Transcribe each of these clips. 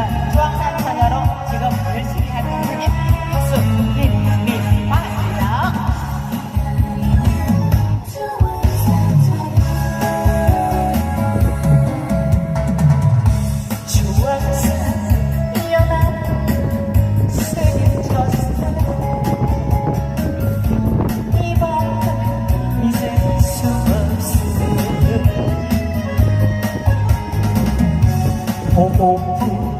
있지만 수학산 자녀로 지금 열심히 하는 분이 박수 김미 반갑습니다. Oh, oh, oh.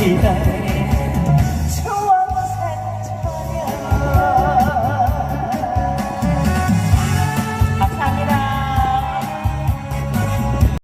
期待。